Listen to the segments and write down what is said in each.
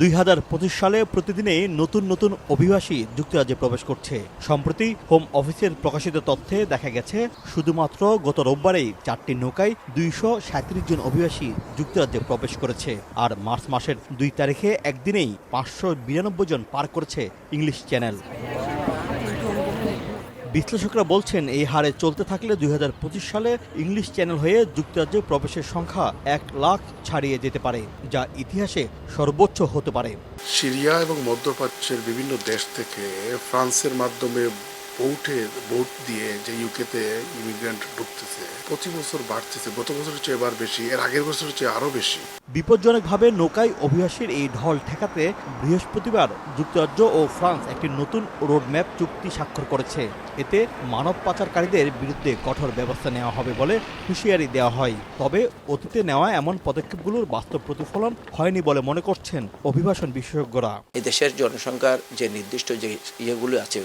দুই হাজার পঁচিশ সালে প্রতিদিনে নতুন নতুন অভিবাসী যুক্তরাজ্যে প্রবেশ করছে। সম্প্রতি হোম অফিসের প্রকাশিত তথ্যে দেখা গেছে, শুধুমাত্র গত রোববারেই চারটি নৌকায় দুইশো জন অভিবাসী যুক্তরাজ্যে প্রবেশ করেছে। আর মার্চ মাসের দুই তারিখে একদিনেই পাঁচশো বিরানব্বই জন পার করেছে ইংলিশ চ্যানেল। বিশ্লেষকরা বলছেন, এই হারে চলতে থাকলে দুই হাজার পঁচিশ সালে ইংলিশ চ্যানেল হয়ে যুক্তরাজ্যে প্রবেশের সংখ্যা এক লাখ ছাড়িয়ে যেতে পারে, যা ইতিহাসে সর্বোচ্চ হতে পারে। সিরিয়া এবং মধ্যপ্রাচ্যের বিভিন্ন দেশ থেকে ফ্রান্সের মাধ্যমে বোটে বোট দিয়ে যে ইউকেতে ইমিগ্রেন্ট ঢুকতেছে প্রতি বছর বাড়তেছে গত বছরের চেয়ে এবার বেশি এর আগের বছরের চেয়ে আরও বেশি। বিপজ্জনকভাবে নৌকায় অভিবাসীর এই ঢল ঠেকাতে বৃহস্পতিবার যুক্তরাজ্য ও ফ্রান্স একটি নতুন রোডম্যাপ চুক্তি স্বাক্ষর করেছে। এতে মানব পাচারকারীদের বিরুদ্ধে কঠোর ব্যবস্থা নেওয়া হবে বলে হুঁশিয়ারি দেওয়া হয়। তবে অতীতে নেওয়া এমন পদক্ষেপগুলোর বাস্তব প্রতিফলন হয়নি বলে মনে করছেন অভিবাসন বিশেষজ্ঞরা। এই দেশের জনসংখ্যার যে নির্দিষ্ট যে ইয়েগুলো আছে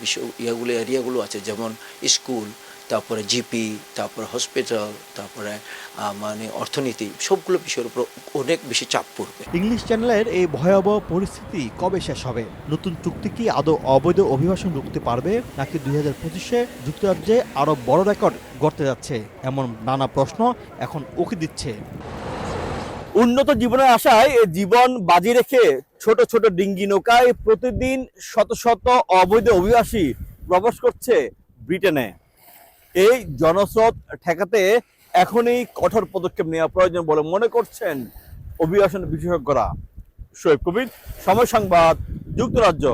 বিশ্ব ইয়েগুলো এরিয়াগুলো আছে যেমন স্কুল তারপরে জিপি তারপরে হসপিটাল তারপরে মানে অর্থনীতি সবগুলো বিষয়ের উপর অনেক বেশি চাপ পড়বে। ইংলিশ চ্যানেলের এই ভয়াবহ পরিস্থিতি কবে শেষ হবে? নতুন চুক্তি কি আদৌ অবৈধ অভিবাসন রুখতে পারবে? নাকি দুই হাজার পঁচিশে যুক্তরাজ্যে আরও বড় রেকর্ড গড়তে যাচ্ছে? এমন নানা প্রশ্ন এখন উকি দিচ্ছে। উন্নত জীবনের আশায় এ জীবন বাজি রেখে ছোট ছোট ডিঙ্গি নৌকায় প্রতিদিন শত শত অবৈধ অভিবাসী প্রবেশ করছে ব্রিটেনে। এই জনস্রোত ঠেকাতে এখনই কঠোর পদক্ষেপ নেওয়া প্রয়োজন বলে মনে করছেন অভিবাসন বিশেষজ্ঞরা। শোয়েব কবির, সময় সংবাদ, যুক্তরাজ্য।